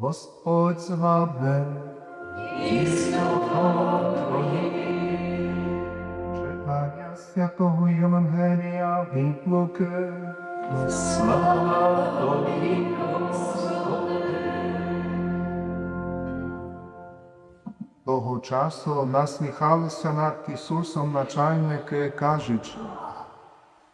Господь з вами. Читання святого Євангелія від Луки. Слава Тобі, Того часу насміхалися над Ісусом начальники, кажучи,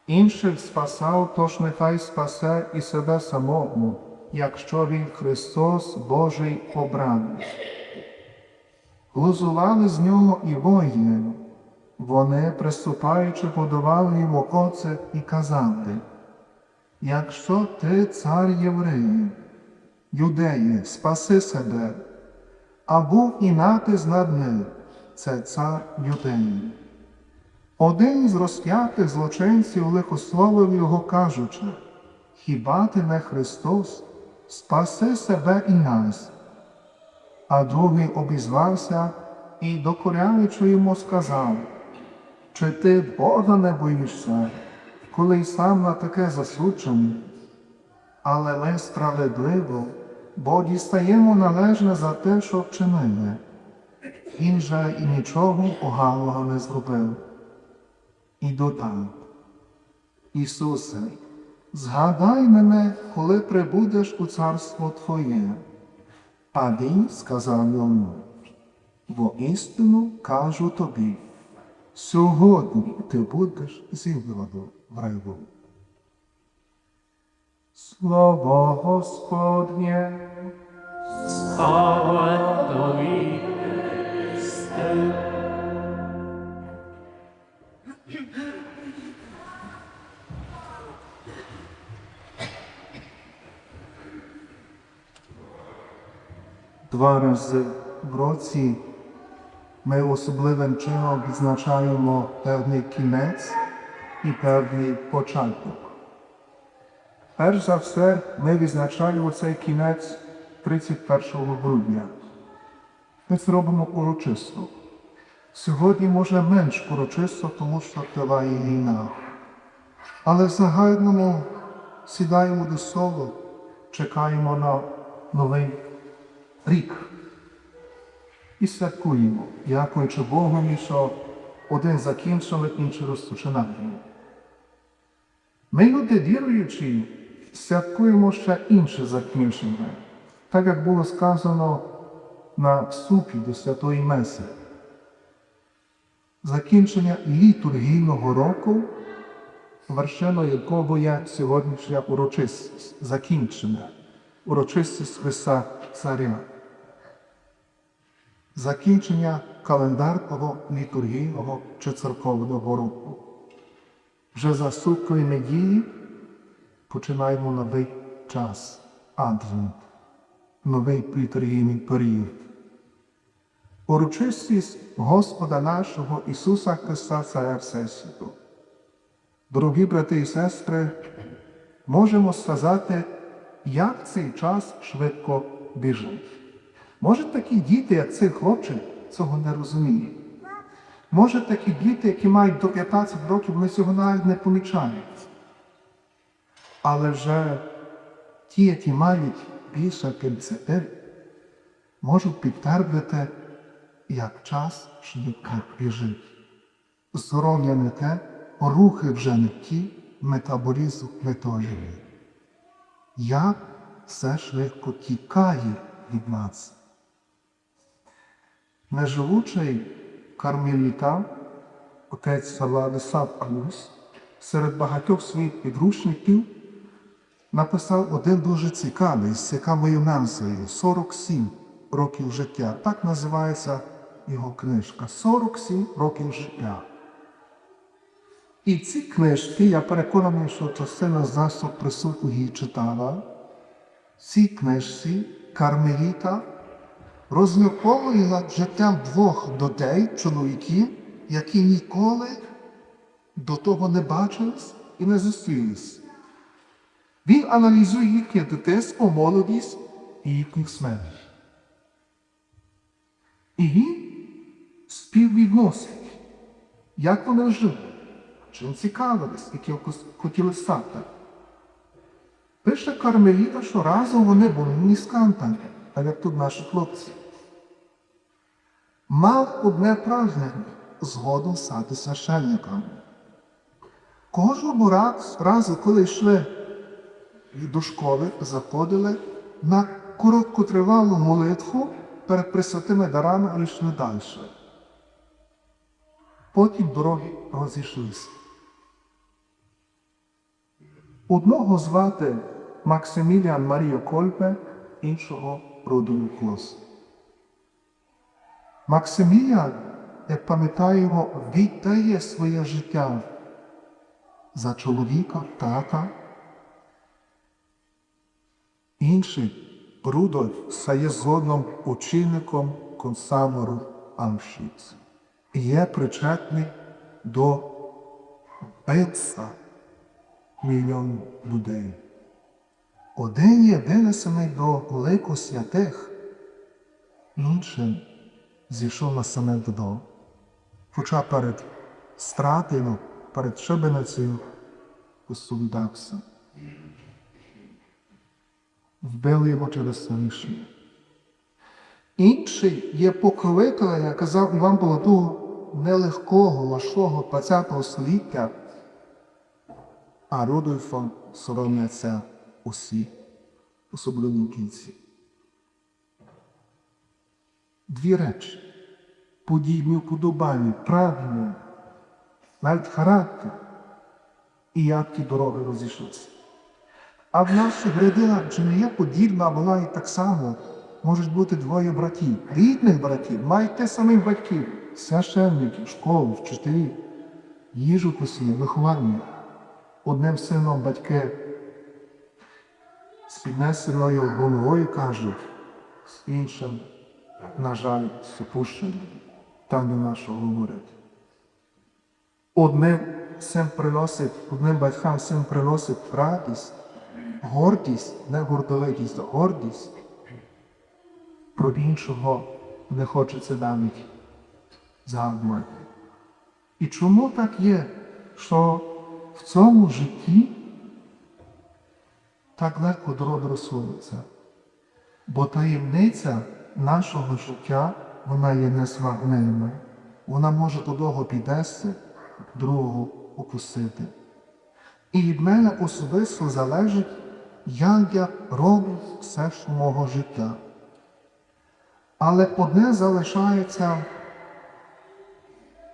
інших спасав, тож нехай спасе і себе самого, якщо Він Христос Божий обраний. Глузували з нього і воїни. Вони, приступаючи, подавали йому оце і казали, якщо ти цар євреїв, юдеї, спаси себе, а був і напис над ним, це цар юдеї. Один з розп'ятих злочинців лихословив його, кажучи, хіба ти не Христос, спаси себе і нас? А другий обізвався і, докоряючи йому, сказав, чи ти Бога не боїшся, коли й сам на таке засуджений? Але ми справедливо, бо дістаємо належне за те, що вчинили. Він же і нічого поганого не зробив. І додав, Ісусе, згадай мене, коли прибудеш у царство Твоє. А сказав йому, бо істину кажу тобі, сьогодні ти будеш зі мною в раю. Слово Господнє. Слава Тобі, Христе. Два рази в році ми особливим чином відзначаємо певний кінець і певний початок. Перш за все, ми відзначаємо цей кінець 31 грудня. Ми це робимо урочисто. Сьогодні може менш урочисто, тому що триває війна. Але в загальному сідаємо до соло, чекаємо на новий рік. І святкуємо, дякуючи Богові, що один закінчили, інший розпочинаємо. Ми, люди віруючі, святкуємо ще інше закінчення, так як було сказано на вступі до Святої Меси. Закінчення літургійного року, вершиною якого є сьогоднішня урочистість, закінчення, урочистість Христа Царя. Закінчення календарного літургійного чи церковного року. Вже за суткою неділі починаємо новий час, адвент, новий літургійний період. Урочистість Господа нашого Ісуса Христа Царя Всесвіту. Дорогі брати і сестри, можемо сказати, як цей час швидко біжить. Може такі діти, як цей хлопчик, цього не розуміють. Може такі діти, які мають до 15 років, вони цього навіть не помічають. Але вже ті, які мають більше 50, можуть підтвердити, як час швидко біжить. Здоров'я не те, рухи вже не ті, метаболізм не той. Як все швидко тікає від нас. Неживучий кармеліта, отець Владислав Алус, серед багатьох своїх підручників написав один дуже цікавий з цікавою назвою 47 років життя. Так називається його книжка 47 років життя. І ці книжки, я переконаний, що частина з нас присутніх її читала. Ці книжці Кармеліта розмірковує над життям двох дітей, чоловіків, які ніколи до того не бачились і не зустрілись. Він аналізує їхнє дитинство, молодість і їхніх смерть. І він співвідносить, як вони жили, чим цікавились, які хотіли стати. Пише Кармеліта, що разом вони були міскантами, а як тут наші хлопці. Мав одне прагнення згодом стати священником. Кожного разу, коли йшли до школи, заходили на короткотривалу молитву перед присвятими дарами і йшли далі. Потім дороги розійшлися. Одного звати Максиміліан Маріо Кольпе, іншого Рудolf Клос. Максиміліан, як пам'ятаємо, віддає своє життя за чоловіка, тата. Інший Рудольф стає згодом учеником концамору Амшіц і є причетний до вбивства мільйон людей. Один є винесений до лику святих, іншим зійшов на саме дно. Хоча перед стратою, перед шибеницею посудався. Вбили його через рішення. Інший є покровителем, я казав Іван було того нелегкого, важкого 20 століття, а Рудольфом соромляться усі, особливо в кінці. Дві речі. Подібні вподобання, прагнення, навіть характер і як ті дороги розійшлися. А в наших родинах чи не є подібна, вона і так само можуть бути двоє братів, рідних братів, мають те самих батьків, священників, школу, вчителів, їжу постійно, виховання. Одним сином батьки піднесеною головою кажуть, з іншим, на жаль, супущені, там до нашого говорять. Одним син приносить, одним батькам син приносить радість, гордість, не гордовитість, а гордість. Про іншого не хочеться навіть згадувати. І чому так є, що в цьому житті так легко розсунеться? Бо таємниця нашого життя, вона є несвагненною. Вона може довго підести, другого укусити. І від мене особисто залежить, як я роблю все ж мого життя. Але одне залишається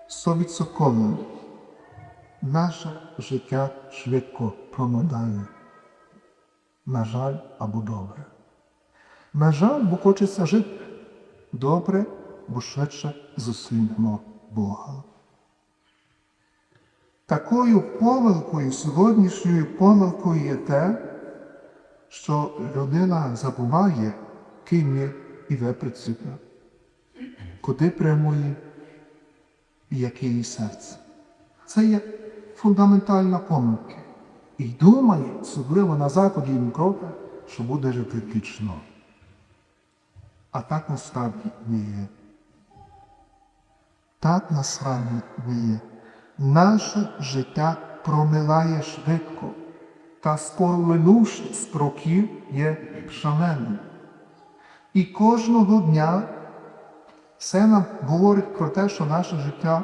совідсоковим. Наше життя швидко промадає. На жаль, або добре. На жаль, бо хочеться жити добре, бо швидше зустрінемо Бога. Такою помилкою, сьогоднішньою помилкою є те, що людина забуває, ким є і працює, куди прямує і яке її серце. Це є фундаментальна помилка. І думає, особливо на заході Європи, що буде жити вічно. А так насправді не є. Так насправді не є. Наше життя промилає швидко, та минувши років є шаленим. І кожного дня все нам говорить про те, що наше життя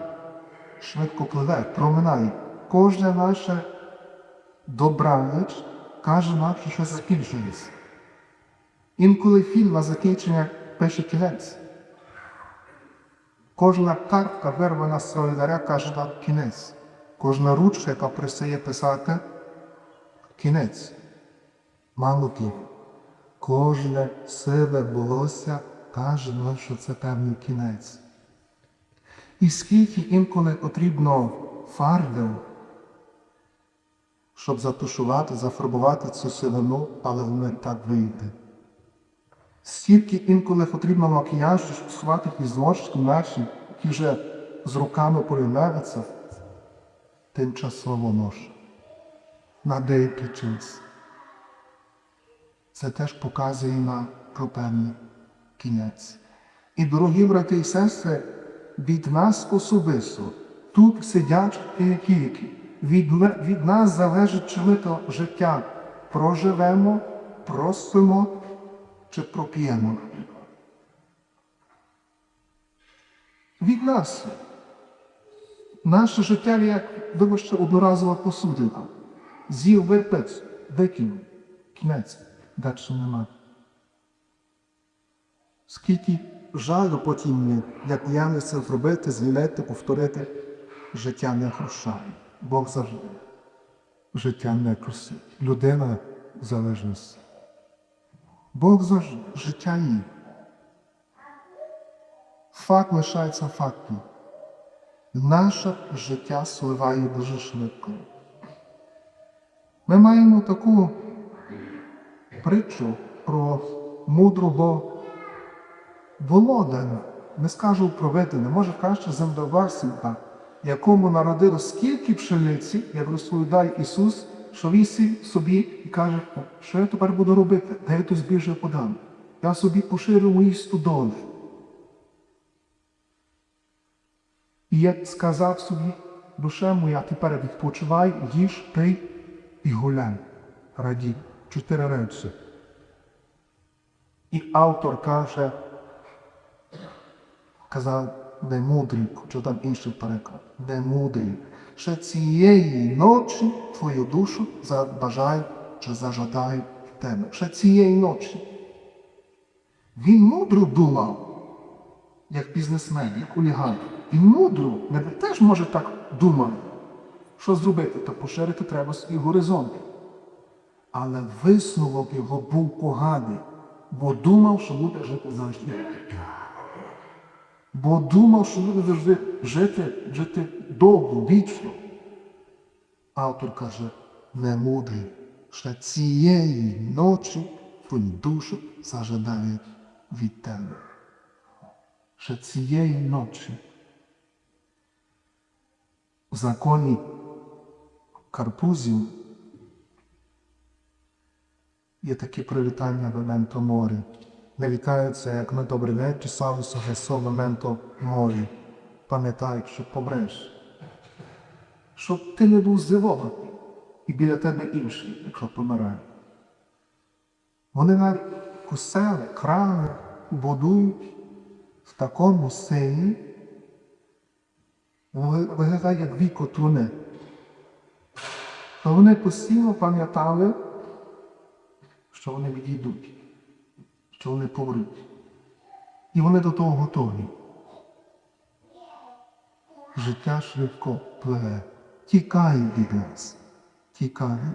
швидко пливе, проминає. Кожне наше добраніч каже нам, що щось закінчується. Інколи фільм закінчення пише кінець. Кожна картка вирвана з солідаря каже нам кінець. Кожна ручка, яка пристає писати, кінець. Мало того, кожне сиве волосся каже нам, що це певний кінець. І скільки інколи потрібно фарбів, щоб затушувати, зафарбувати цю сивину, але не так вийде. Стільки інколи потрібно макіяжу, щоб сховати ті зморшки наші, які вже з руками проявляються, тимчасово ноша на деякий час. Це теж показує на про певний кінець. І, дорогі брати і сестри, від нас особисто, тут сидять і тільки, від, від нас залежить, чи ми то життя проживемо, просимо, чи проп'ємо. Від нас. Наше життя як, вибачте, одноразова посудина. З'їв випець, викинув. Кінець. Далі нема. Скільки жалю потім, як я не це зробити, змінити, повторити, життя не прощає. Бог завжди. Життя не просить. Людина залежність. Бог завжди життя її. Факт лишається фактом. Наше життя сливає дуже швидко. Ми маємо таку притчу про мудрого володаря. Не скажу проведене, може краще землевласника, якому народило скільки пшениці, як розповідає Ісус, що він сів собі і каже, що я тепер буду робити, де я то збіжжя подам. Я собі поширю мої студоли. І як сказав собі, душа моя, тепер відпочивай, їж, пий і гуляй. Раді. Чотири речі. І автор каже, казав, не мудрий, чи там інший переклад, не мудрий. Ще цієї ночі твою душу забажає чи зажадає тебе. Ще цієї ночі. Він мудро думав, як бізнесмен, як олігарх. Він мудро, не теж може так думав. Що зробити? Та поширити треба свій горизонт. Але висновок його був поганий, бо думав, що буде жити завжди. Бо думав, що буде завжди жити, жити довго, вічно. Автор каже, не мудрий, ще цієї ночі твою душу зажадає від тебе. Ще цієї ночі. В законі карпузів є таке привітання в менто морі. Не вітаються, як ми добрий вечір, славу Христо в менто морі. Пам'ятай, що помреш. Щоб ти не був здивований і біля тебе інший, якщо помирає. Вони навіть кусели, крали, будують в такому сині, виглядає як віко труни. То вони постійно пам'ятали, що вони відійдуть, що вони помруть. І вони до того готові. Життя швидко пливе, тікає від нас, тікає.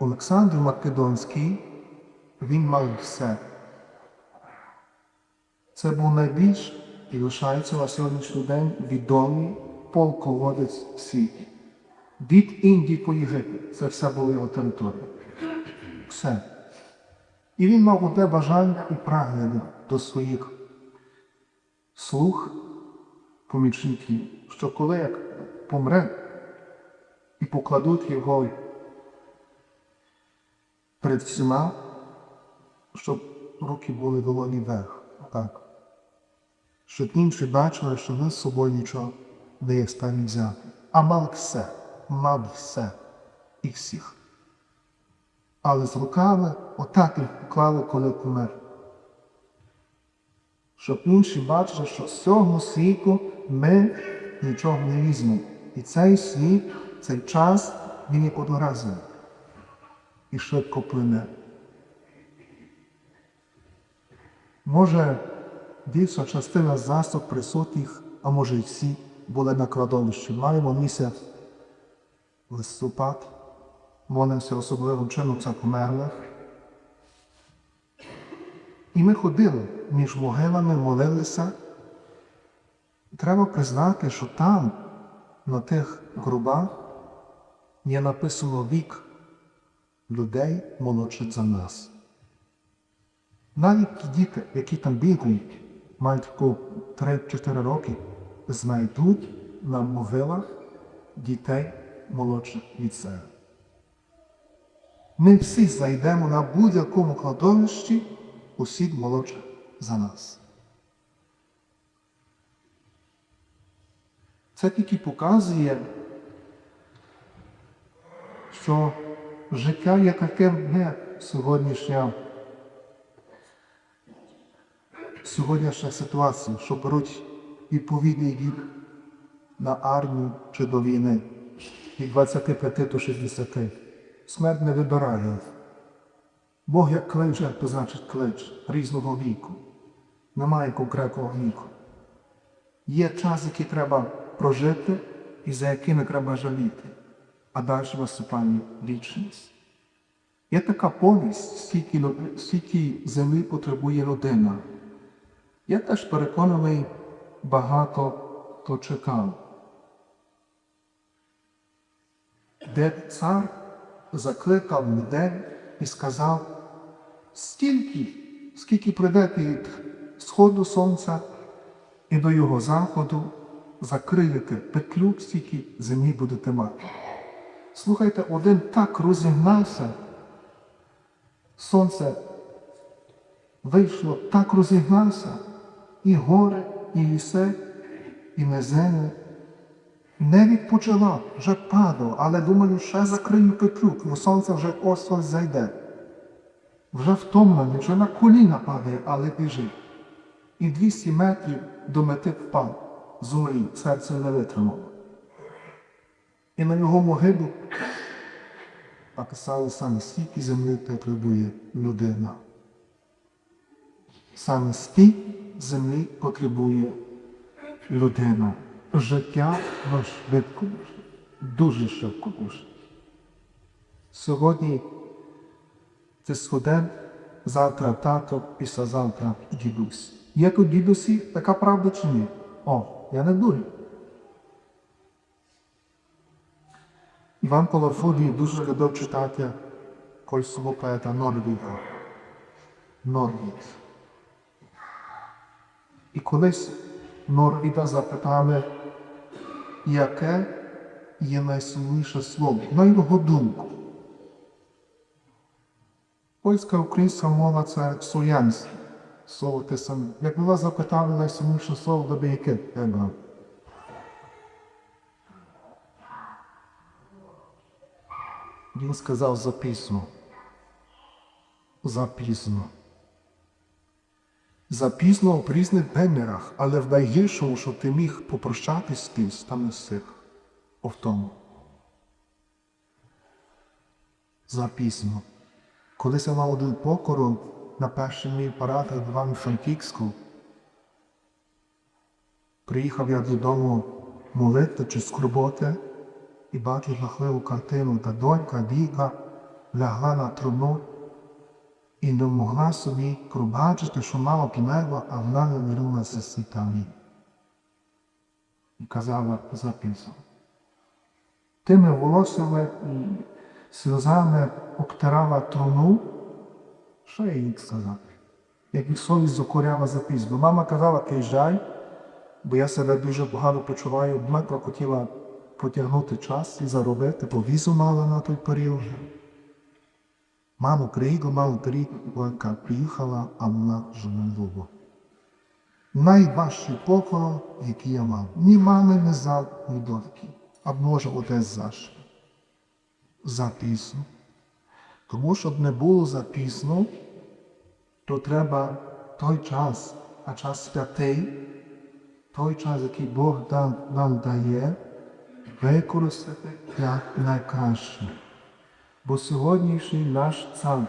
Олександр Македонський, він мав все. Це був найбільш і лишається на сьогоднішній день відомий полководець в світі. Від Індії по Єгипет. Це все були його території. Все. І він мав одне бажання і прагнення до своїх слуг, помічників, що коли як помре і покладуть його перед всіма, щоб руки були долоні вверх. Так. Щоб інші бачили, що ми з собою нічого не є стані взяти. А мав все, мав все і всіх. Але з руками отак їх поклали, коли помер. Щоб інші бачили, що з цього світу ми нічого не візьмемо. І цей світ, цей час, він є одноразовий. І швидко плине. Може, більша частина засоб присутніх, а може й всі, були на кладовищі. Маємо місяць листопад, молимося особливим чином за померлих. І ми ходили між могилами, молилися. Треба признати, що там, на тих грубах, є написано вік людей молодших за нас. Навіть ті діти, які там бігають, мають таку 3-4 роки, знайдуть на могилах дітей молодших від себе. Ми всі зайдемо на будь-якому кладовищі усі молодших за нас. Це тільки показує, що життя, є сьогоднішня, сьогоднішня ситуація, що беруть відповідний вік на армію чи до війни від 25 до 60. Смерть не вибирає. Бог як кличе, то значить клич різного віку. Немає конкретного віку. Є час, який треба прожити і за який не треба жаліти, а далі виступає вічність. Є така повість, скільки, скільки землі потребує людина. Я теж переконаний, багато хто чекав. Де цар закликав людей і сказав, стільки, скільки прийдете від сходу сонця і до його заходу, закриєте петлю, стільки землі будете мати. Слухайте, один так розігнався, сонце вийшло, так розігнався, і гори, і ліси, і низини. Не відпочила, вже падав, але думаю, ще закрию петлю, бо сонце вже ось ось зайде. Вже втомлений, вже на коліна падає, але біжить. І 200 метрів до мети впав. Зорі серце не витримало. І на його могилу написали саме скільки землі потребує людина. Саме скільки землі потребує людина. Життя воно швидко дуже, дуже. Сьогодні це студент, завтра тато, післязавтра дідусь. Є тут дідусі, така правда чи ні? О, я не дурю. Іван Колофудій дуже любив читати польського поета Норвіга. Норвіг. І колись Норвіда запитали, яке є найсильніше слово, на його думку. Польська українська мова це слов'янське слово те саме. Якби вас запитали найсильніше слово, то би яке треба? Він сказав запісно. Запізно. Запізно в різних вимірах, але в найгіршому, що ти міг попрощатись з кимсь, там не сих. О в тому. Запізно. Колись я мав один покору на перший мій парад в Івано-Франківську. Приїхав я додому молити чи скорботи і бачу жахливу картину, та донька Віка лягла на труну і не могла собі пробачити, що мама померла, а вона не вернулася з світами. Казала записано. Тими волоссями і сльозами обтирала труну, що я їй сказати? Як і совість закоряла запис. Бо мама казала, приїжджай, бо я себе дуже погано почуваю. Дмитро хотіла потягнути час і заробити, бо візу мала на той період. Маму приїхала, маму приїхала, приїхала, а вона було. Найважчий похорон, який я мав. Ні мами не зав, ні доньки, а може отець заш. Запісно. Тому щоб не було запізно, то треба той час, а час святий, той час, який Бог нам, дає, використати як найкраще. Бо сьогоднішній наш цар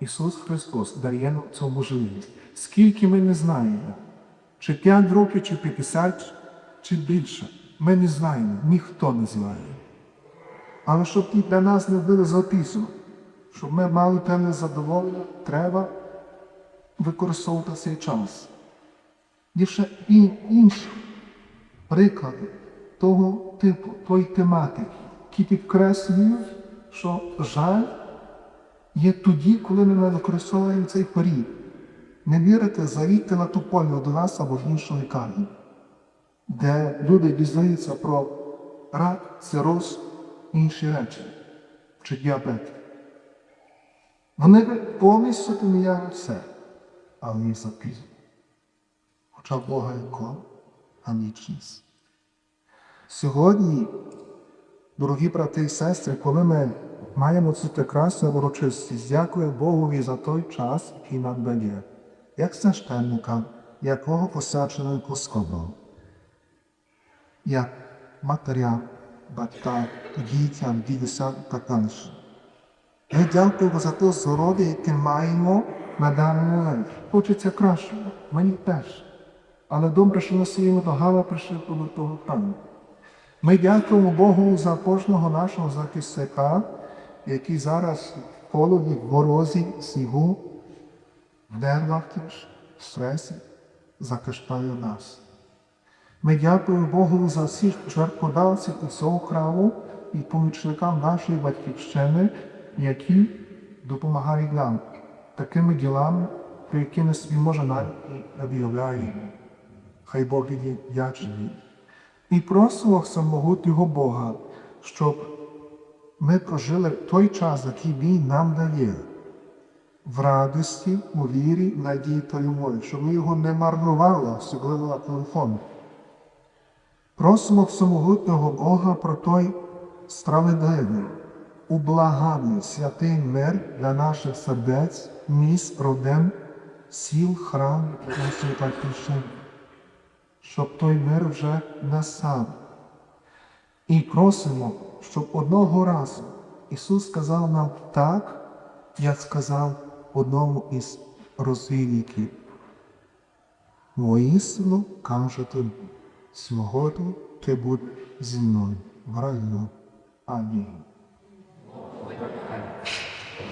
Ісус Христос дає нам цю можливість. Скільки ми не знаємо, чи 5 років, чи 50, чи більше, ми не знаємо, ніхто не знає. Але щоб для нас не було записано, щоб ми мали певне задоволення, треба використовувати цей час. Є ще і інші приклади того типу, тої тематики, які підкреслюють, що жаль є тоді, коли ми не використовуємо цей порід. Не вірите, заїдьте на ту полю до нас або в іншу лікарню, де люди дізнаються про рак, цироз і інші речі, чи діабет. Вони повністю поміняли все, але їх запізно. Хоча Бога кон, а вічність. Сьогодні, дорогі брати і сестри, коли ми маємо цю прекрасну урочистість. Дякую Богові за той час, який нам дає, як священника, якого посаджено епископом, як матерям, батькам, дітям, дідусям та далі. Ми дякуємо за те здоров'я, яке маємо на даний момент. Хочеться кращого, мені теж. Але добре, що ми своїми ногами прийшли до того храму. Ми дякуємо Богу за кожного нашого захисника, який зараз в холоді, в морозі, снігу, в нервах в стресі захищає нас. Ми дякуємо Богу за всіх жертводавців у цього храму і помічникам нашої батьківщини, які допомагають нам такими ділами, про які ми собі може навіть не. Хай Бог є вдячний. І просимо самогутнього Бога, щоб ми прожили той час, який Він нам дає, в радості, у вірі, надії та любові, щоб ми його не марнували, особливо на телефон. Просимо всемогутнього Бога про той справедливий, ублаганий святий мир для наших сердець, міст, родин, сіл, храм нашої батьківщини, щоб той мир вже настав. І просимо, щоб одного разу Ісус сказав нам так, як сказав одному із розвійників. Воістину кажу тобі, сьогодні ти будеш зі мною в раю. Амінь.